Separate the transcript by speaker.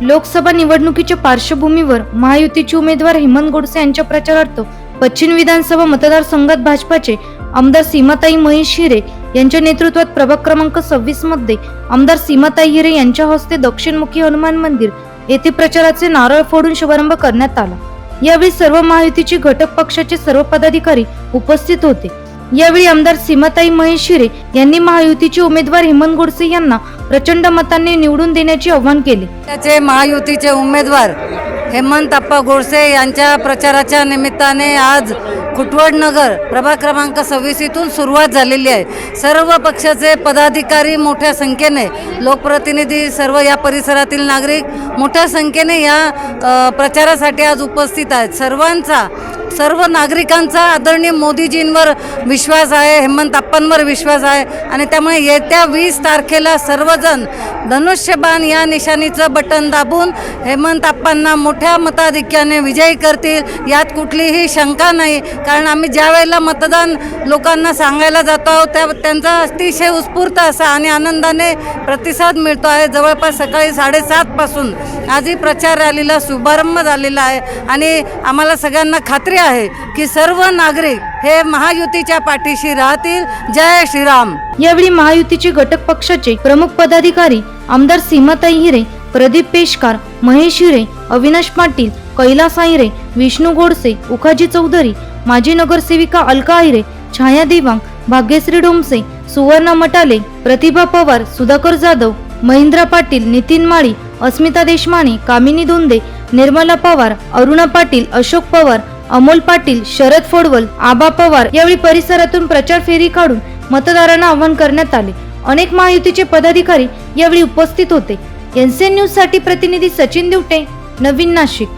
Speaker 1: लोकसभा निवडणुकीच्या पार्श्वभूमीवर महायुतीचे उमेदवार हेमंत गोडसे यांच्या प्रचारार्थ पश्चिम विधानसभा मतदारसंघात भाजपाचे आमदार सीमाताई महेश हिरे यांच्या नेतृत्वात प्रभाग क्रमांक सव्वीसमध्ये आमदार सीमाताई हिरे यांच्या हस्ते दक्षिणमुखी हनुमान मंदिर येथे प्रचाराचे नारळ फोडून शुभारंभ करण्यात आला. यावेळी सर्व महायुतीचे घटक पक्षाचे सर्व पदाधिकारी उपस्थित होते. यावेळी आमदार सीमाताई महेश यांनी महायुतीचे उमेदवार हेमंत गोडसे यांना प्रचंड मतांनी निवडून देण्याचे आवाहन केले.
Speaker 2: त्याचे महायुतीचे उमेदवार हेमंतप्पा गोडसे यांच्या प्रचाराच्या निमित्ताने आज खुटवड नगर प्रभाग क्रमांक सव्वीस इथून सुरुवात झालेली आहे. सर्व पक्षाचे पदाधिकारी मोठ्या संख्येने लोकप्रतिनिधी सर्व या परिसरातील नागरिक मोठ्या संख्येने या प्रचारासाठी आज उपस्थित आहेत. सर्वांचा सर्व नागरिकांचा आदरणीय मोदीजींवर विश्वास आहे हेमंतप्पांवर विश्वास आहे आणि त्यामुळे येत्या वीस तारखेला सर्वजण धनुष्यबाण या निशाणीचं बटन दाबून हेमंत अप्पांना मोठ्या मताधिक्याने विजयी करतील यात कुठलीही शंका नाही. कारण आम्ही ज्या वेळेला मतदान लोकांना सांगायला जातो आहोत त्या त्यांचा अतिशय उत्स्फूर्त असा आणि आनंदाने प्रतिसाद मिळतो आहे. जवळपास सकाळी साडेसातपासून आजही प्रचार रॅलीला शुभारंभ झालेला आहे. आणि आम्हाला सगळ्यांना खात्री आहे की सर्व नागरिक हे महायुतीच्या पाठीशी राहतील. जय श्रीराम.
Speaker 1: यावेळी महायुतीचे घटक पक्षाचे प्रमुख पदाधिकारी आमदार सीमाताई हिरे प्रदीप पेशकार महेश हिरे अविनाश पाटील कैलास आहिरे विष्णू गोडसे उखाजी चौधरी माजी नगरसेविका अलका आहिरे छाया देवांग भाग्यश्री डोमसे सुवर्णा मटाले प्रतिभा पवार सुधाकर जाधव महेंद्रा पाटील नितीन माळी अस्मिता देशमाने कामिनी धोंदे निर्मला पवार अरुणा पाटील अशोक पवार अमोल पाटील शरद फोडवल आबा पवार यावेळी परिसरातून प्रचार फेरी काढून मतदारांना आवाहन करण्यात आले. अनेक महायुतीचे पदाधिकारी यावेळी उपस्थित होते. एनसीएन न्यूजसाठी प्रतिनिधी सचिन दिवटे नवीन नाशिक.